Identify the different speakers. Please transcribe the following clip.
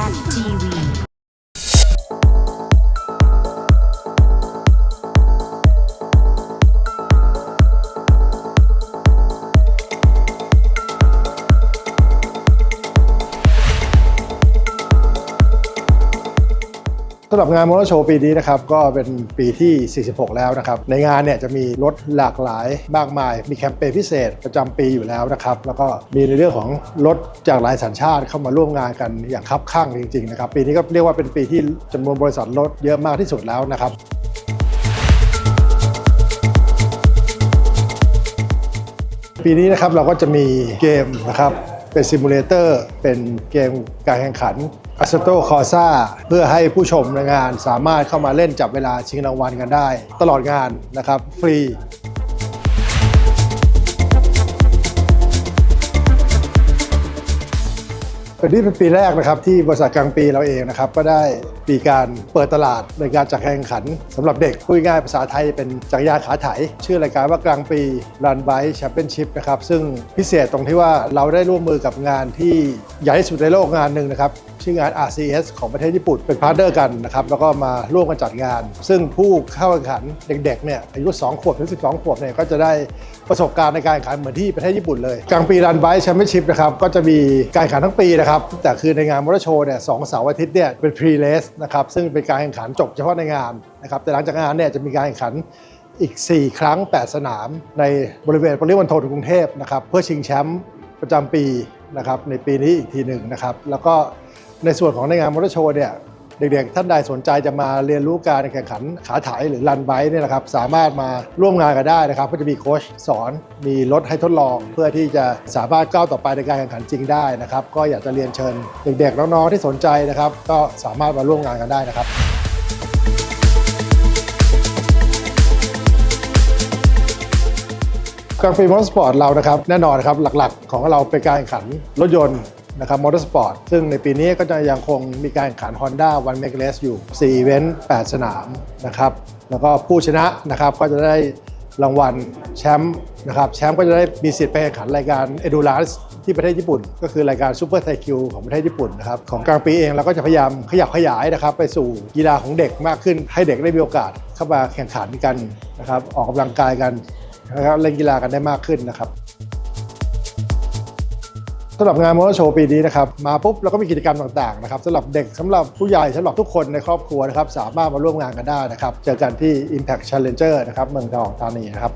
Speaker 1: Sally TV.
Speaker 2: สำหรับงานมอเตอร์โชว์ปีนี้นะครับ ก็เป็นปีที่ 46 แล้วนะครับ ในงานเนี่ยจะมีรถหลากหลายมากมาย มีแคมเปญพิเศษประจำปีอยู่แล้วนะครับ แล้วก็มีในเรื่องของรถจากหลายสัญชาติเข้ามาร่วมงานกันอย่างคับข้างจริงๆนะครับ ปีนี้ก็เรียกว่าเป็นปีที่จำนวนบริษัทรถเยอะมากที่สุดแล้วนะครับปีนี้นะครับเราก็จะมีเกมนะครับเป็นซิมูเลเตอร์เป็นเกมการแข่งขัน a s t o c o r s a เพื่อให้ผู้ชมในงานสามารถเข้ามาเล่นจับเวลาชิงรางวัลกันได้ ตลอดงานนะครับ ฟรีเป็นนี่เป็นปีแรกนะครับที่บริษัทกลางปีเราเองนะครับก็ได้มีการเปิดตลาดในการจัดแข่งขันสำหรับเด็กพูดง่ายภาษาไทยเป็นจักรยานขาไถ ชื่อรายการว่ากลางปี Run Bike Championship นะครับซึ่งพิเศษตรงที่ว่าเราได้ร่วมมือกับงานที่ใหญ่ที่สุดในโลกงานหนึ่งนะครับ ชื่องาน RCS ของประเทศญี่ปุ่นเป็นพาร์ทเนอร์กันนะครับแล้วก็มาร่วมกันจัดงาน ซึ่งผู้เข้าแข่งขันเด็กๆเนี่ยอายุ 2 ขวบถึง 12 ขวบเนี่ยก็จะได้ประสบการณ์ในการแข่งขันเหมือนที่ประเทศญี่ปุ่นเลย กลางปีรันไบแชมเปี้ยนชิพนะครับก็จะมีการแข่งขันทั้งปีนะครับแต่คือในงานมอเตอร์โชว์เนี่ยสองเสาร์อาทิตย์เนี่ยเป็นพรีเลสนะครับซึ่งเป็นการแข่งขันจบเฉพาะในงานนะครับแต่หลังจากงานเนี่ยจะมีการแข่งขันอีก 4 ครั้ง 8 สนาม ในบริเวณปริมณฑลกรุงเทพนะครับเพื่อชิงแชมป์ประจำปีนะครับในปีนี้อีกทีหนึ่งนะครับแล้วก็ ในส่วนของในงานมอเตอร์โชว์เนี่ยเด็กๆ ท่านใดสนใจจะมาเรียนรู้การแข่งขันขาถ่ายหรือรันไบค์เนี่ยนะครับสามารถมาร่วมงานกันได้นะครับก็จะมีโค้ชสอนมีรถให้ทดลอง เพื่อที่จะสามารถก้าวต่อไปในการแข่งขันจริงได้นะครับ ก็อยากจะเรียนเชิญเด็กๆน้องๆที่สนใจนะครับ ก็สามารถมาร่วมงานกันได้นะครับกลางปีมอเตอร์สปอร์ตเรานะครับแน่นอนนะครับหลักๆ ของเราเป็นการแข่งขันรถยนต์ นะครับมอเตอร์สปอร์ตซึ่งในปีนี้ก็จะยังคงมีการแข่งขัน Honda One Make Race อยู่4อีเวนต์8สนามนะครับแล้วก็ผู้ชนะนะครับก็จะได้รางวัลแชมป์นะครับแชมป์ก็จะได้มีสิทธิ์ไปแข่งขันรายการ Endurance ที่ประเทศญี่ปุ่น ก็คือรายการ Super t a i k u ของประเทศญี่ปุ่นนะครับของกลางปีเองเราก็จะพยายามขยับขยายนะครับ ไปสู่กีฬาของเด็กมากขึ้นให้เด็กได้มีโอกาสเข้ามาแข่งขันกันนะครับออกกำลังกายกันนะครับเล่นกีฬากันได้มากขึ้นนะครับ สำหรับงานมอเตอร์โชว์ปีนี้นะครับมาปุ๊บเราก็มีกิจกรรมต่างๆนะครับสำหรับเด็กสำหรับผู้ใหญ่สำหรับทุกคนในครอบครัวนะครับสามารถมาร่วมงานกันได้นะครับเจอกันที่ Impact Challenger นะครับเมืองทองธานีนะครับ